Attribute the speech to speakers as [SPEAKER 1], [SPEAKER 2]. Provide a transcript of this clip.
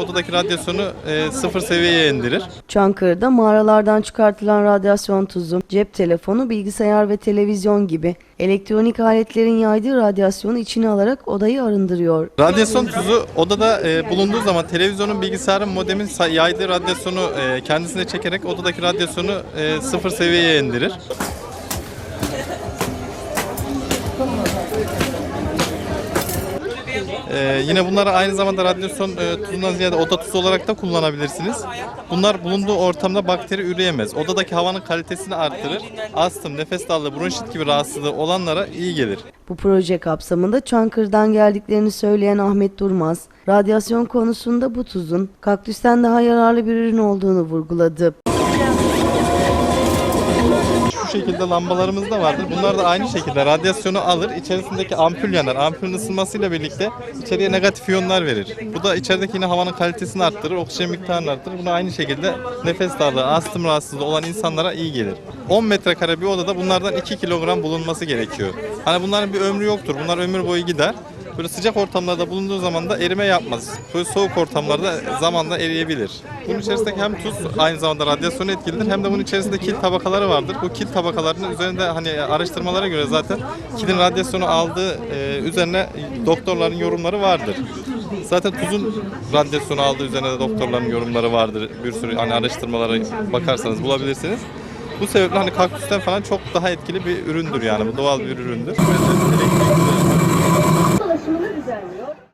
[SPEAKER 1] odadaki radyasyonu e, sıfır seviyeye indirir.
[SPEAKER 2] Çankırı'da mağaralardan çıkartılan radyasyon tuzu, cep telefonu, bilgisayar ve televizyon gibi elektronik aletlerin yaydığı radyasyonu içine alarak odayı arındırıyor.
[SPEAKER 1] Radyasyon tuzu odada e, bulunduğu zaman televizyonun, bilgisayarın, modemin yaydığı radyasyonu e, kendisine çekerek odadaki radyasyonu e, sıfır seviyeye indirir. Ee, yine bunları aynı zamanda radyasyon e, tuzundan ziyade oda tuzu olarak da kullanabilirsiniz. Bunlar bulunduğu ortamda bakteri üreyemez. Odadaki havanın kalitesini arttırır. Astım, nefes darlığı, bronşit gibi rahatsızlığı olanlara iyi gelir.
[SPEAKER 2] Bu proje kapsamında Çankırı'dan geldiklerini söyleyen Ahmet Durmaz, radyasyon konusunda bu tuzun kaktüsten daha yararlı bir ürün olduğunu vurguladı.
[SPEAKER 1] Şekilde lambalarımız da vardır. Bunlar da aynı şekilde radyasyonu alır. İçerisindeki ampul yanar. Ampulün ısınmasıyla birlikte içeriye negatif iyonlar verir. Bu da içerideki yine havanın kalitesini arttırır, oksijen miktarını arttırır. Bunu aynı şekilde nefes darlığı, astım rahatsızlığı olan insanlara iyi gelir. 10 metrekare bir odada bunlardan 2 kilogram bulunması gerekiyor. Hani bunların bir ömrü yoktur. Bunlar ömür boyu gider. Böyle sıcak ortamlarda bulunduğu zaman da erime yapmaz. Böyle soğuk ortamlarda zamanla eriyebilir. Bunun içerisindeki hem tuz aynı zamanda radyasyon etkilidir hem de bunun içerisinde kil tabakaları vardır. Bu kil tabakalarının üzerinde hani araştırmalara göre zaten kilin radyasyonu aldığı e, üzerine doktorların yorumları vardır. Zaten tuzun radyasyonu aldığı üzerine de doktorların yorumları vardır. Bir sürü hani araştırmalara bakarsanız bulabilirsiniz. Bu sebeple hani kaktüsten falan çok daha etkili bir üründür yani bu doğal bir üründür.
[SPEAKER 3] Dolaşımını düzenliyor.